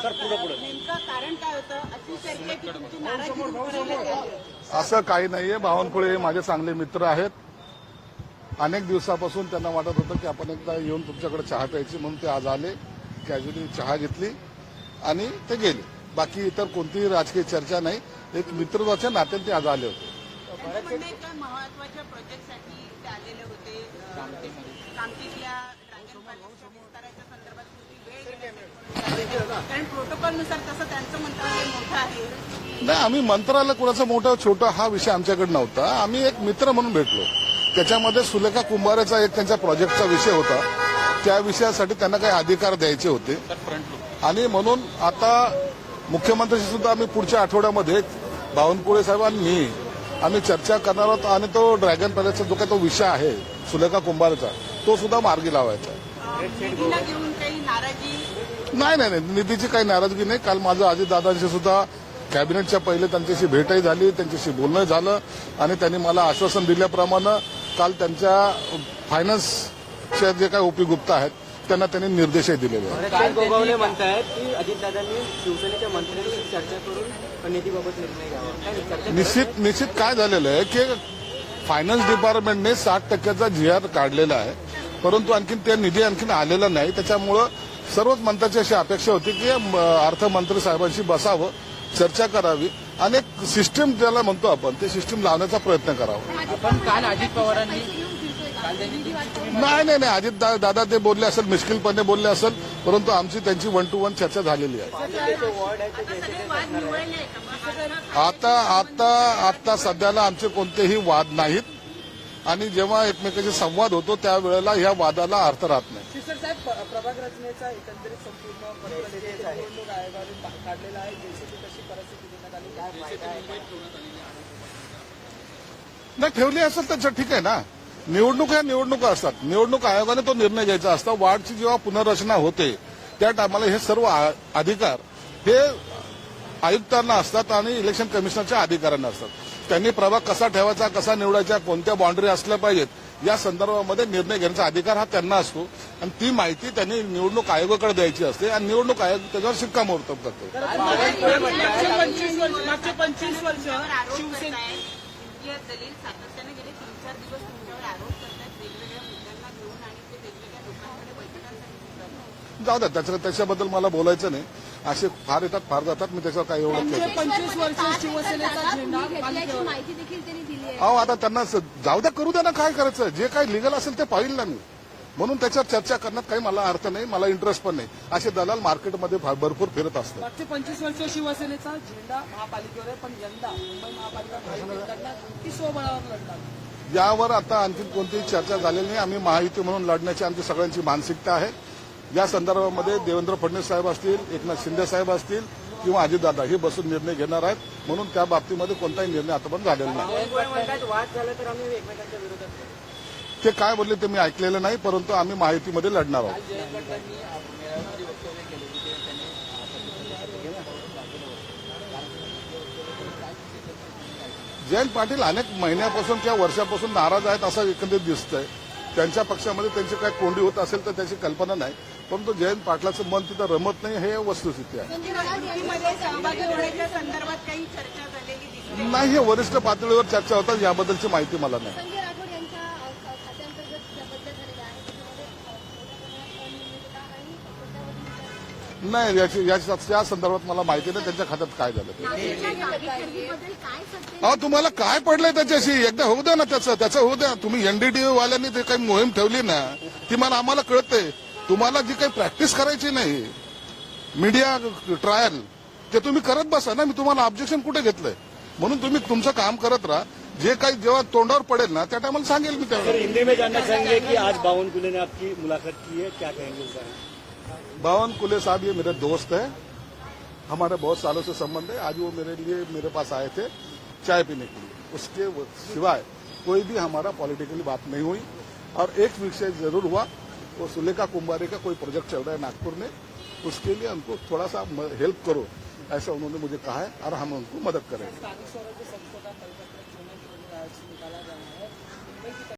नेमकं कारण काय होतं अशी चर्चा आहे की तुमची नाराजी दूर करायला गेली. असं काही नाहीये बावनकुळे हे माझे चांगले मित्र आहेत अनेक दिवसापासून त्यांना वाटत होतं की आपण एकदा येऊन तुमच्याकडे चहा प्यायची म्हणून ते आज आले कॅज्युअली चहा घेतली आणि ते गेले बाकी इतर कोणतीही राजकीय चर्चा नाही एक मित्रत्वाच्या नात्याने ते आज आले होते त्यांचं म्हणणं आहे का महत्त्वाच्या प्रोजेक्टसाठी ते आलेले होते अं, ते कामठीतल्या ड्रॅगन पॅलेसच्या विस्ताराच्या संदर्भात थोडी वेळ घेण्यासाठी कारण प्रोटोकॉलनुसार तसं त्यांचं मंत्रालय मोठं आहे. नाही आम्ही मंत्रालय कुणाचं मोठं छोटं हा विषय आमच्याकडे नव्हता. आम्ही एक मित्र म्हणून भेटलो. त्याच्यामध्ये सुलेखा कुंभारेचा एक त्यांच्या प्रोजेक्टचा विषय होता. त्या विषयासाठी त्यांना काही अधिकार द्यायचे होते. आणि म्हणून आता मुख्यमंत्र्यांशी सुद्धा आम्ही पुढच्या आठवड्यामध्ये बावनकुळे साहेब आणि मी आम्ही चर्चा करणार आहोत. आणि तो ड्रॅगन पॅलेसचा जो काही तो विषय आहे सुलेखा कुंभारेचा तो सुद्धा मार्गी लावायचा. नाही नाही नाही. निधीची काही नाराजगी नाही. काल माझं अजितदादांशी सुद्धा कॅबिनेटच्या पहिले त्यांच्याशी भेटही झाली त्यांच्याशी बोलणं झालं आणि त्यांनी मला आश्वासन दिल्याप्रमाणे काल त्यांच्या फायनान्सच्या जे काही ओपी गुप्ता आहेत त्यांना त्यांनी निर्देशही दिलेले आहेत. काल गोगावले म्हणतायत की अजितदादांनी शिवसेनेच्या मंत्र्यांशी चर्चा करून निधीबाबत निर्णय घ्यावा. निश्चित निश्चित काय झालेलं आहे की फायनान्स डिपार्टमेंटने साठ टक्क्याचा जी आर काढलेला आहे. परंतु आणखीन त्या निधी आणखीन आलेला नाही. त्याच्यामुळं सर्वच मंत्र्यांची अशी अपेक्षा होती की अर्थमंत्री साहेबांशी बसावं चर्चा करावी. आणि एक सिस्टीम ज्याला म्हणतो आपण ते सिस्टीम लावण्याचा प्रयत्न करावा. आपण काल अजित पवारांनी नाही नाही नाही. अजित दादा ते बोलले असेल मिश्किलपणे बोलले असेल परंतु आमची त्यांची वन टू वन चर्चा झालेली आहे. ते आता आता आता सध्याला आमचे कोणतेही वाद नाहीत. आणि जेव्हा एकमेकांशी संवाद होतो त्यावेळेला ह्या वादाला अर्थ राहत नाही. शिवसर साहेब प- प्रभाग रचनेचा एकंदरीत संपूर्ण पत्र निवडणूक आयोगाने पा- काढलेला आहे? जेसीबी कशी परिस्थिती देण्यात आली? काय फायदा आहे? नाही ठेवली असेल तर ठीक आहे ना. निवडणूक ह्या निवडणुका असतात. निवडणूक आयोगाने तो निर्णय घ्यायचा असतो. वार्डची जेव्हा पुनर्रचना होते त्या टायमाला हे सर्व अधिकार हे आयुक्तांना असतात आणि इलेक्शन कमिशनरच्या अधिकाऱ्यांना असतात. त्यांनी प्रभाग कसा ठेवायचा कसा निवडायचा कोणत्या बाउंड्री असल्या पाहिजेत या संदर्भामध्ये निर्णय घेण्याचा अधिकार हा त्यांना असतो. आणि ती माहिती त्यांनी निवडणूक आयोगाकडे द्यायची असते आणि निवडणूक आयोग त्याच्यावर शिक्कामोर्तब करते. मागचे पंचवीस वर्ष मागचे पंचवीस वर्ष तुमच्यावर आरोप शिवसेना करतायत इम्तियाज जलील सातत्याने गेले तीन चार दिवस तुमच्यावर आरोप करतायत वेगवेगळ्या मुद्द्यांना घेऊन आणि ते वेगवेगळ्या लोकांकडे बैठकांसाठी सुद्धा जाऊ द्या त्याच्या त्याच्याबद्दल मला बोलायचं नाही. असे फार येतात फार जातात. मी त्याच्यावर काही एवढं मागचे नाही. पंचवीस वर्ष शिवसेनेचा झेंडा घेतल्याची पालिकेवर माहिती देखील त्यांनी दिली आहे. अहो आता त्यांना जाऊ द्या करू द्या ना काय करायचं? जे काही लिगल असेल ते पाहिल ना मी. म्हणून त्याच्यावर चर्चा करण्यात काही मला अर्थ नाही मला इंटरेस्ट पण नाही. असे दलाल मार्केटमध्ये भरपूर फिरत असतात. मागचे पंचवीस वर्ष शिवसेनेचा झेंडा महापालिकेवर आहे पण यंदा मुंबई महापालिका महायुतीत लढणार की स्वबळावर लढणार. यावर आता आणखी कोणतीही चर्चा झालेली नाही. आम्ही महायुती म्हणून लढण्याची आमची सगळ्यांची मानसिकता आहे. या संदर्भामध्ये देवेंद्र फडणवीस साहेब असतील एकनाथ शिंदे साहेब असतील किंवा अजितदादा हे बसून निर्णय घेणार आहेत. म्हणून त्या बाबतीमध्ये कोणताही निर्णय आतापर्यंत झालेला नाही. जाऊ. ते काय बोलले ते मी ऐकलेलं नाही परंतु आम्ही महायुतीमध्ये लढणार आहोत. जयंत पाटील अनेक महिन्यापासून किंवा वर्षापासून नाराज आहेत असं एकंदरीत दिसतंय. त्यांच्या पक्षामध्ये त्यांची काय कोंडी होत असेल तर त्याची कल्पना नाही. परंतु जयंत पाटलाचं मन तिथं रमत नाही हे वस्तुस्थिती आहे. दिसते. नाही हे वरिष्ठ पातळीवर चर्चा होतात याबद्दलची माहिती मला नाही. नाही याची या संदर्भात मला माहिती नाही त्यांच्या खात्यात काय झालं अहो तुम्हाला काय पडलंय त्याच्याशी? एकदा होऊ द्या ना त्याचं त्याचं होऊ द्या. तुम्ही एनडीटीव्ही वाल्यांनी ते काही मोहीम ठेवली ना ती मला आम्हाला कळतंय. तुम्हाला जी काही प्रॅक्टिस करायची नाही मीडिया ट्रायल ते तुम्ही करत बसा ना मी तुम्हाला ऑब्जेक्शन कुठे घेतलंय? म्हणून तुम्ही तुमचं काम करत राहा. जे काही जेव्हा तोंडावर पडेल ना त्या टायमाला सांगेल मी त्यावेळेस हिंदी में जानना चाहेंगे की आज बावन कुले ने आपकी की है क्या कहेंगे बावन कुले साहब ये मेरे दोस्त हैं। हमारे बहुत सालों से संबंध है। आज वो मेरे लिए मेरे पास आए थे चाय पीने के लिए। उसके सिवाय कोई भी हमारा पॉलिटिकली बात नहीं हुई। और एक विषय ज़रूर हुआ, वो सुलेखा कुंभारे का कोई प्रोजेक्ट चल रहा है नागपुर में। उसके लिए उनको थोड़ा सा हेल्प करो, ऐसा उन्होंने मुझे कहा है और हम उनको मदद करेंगे।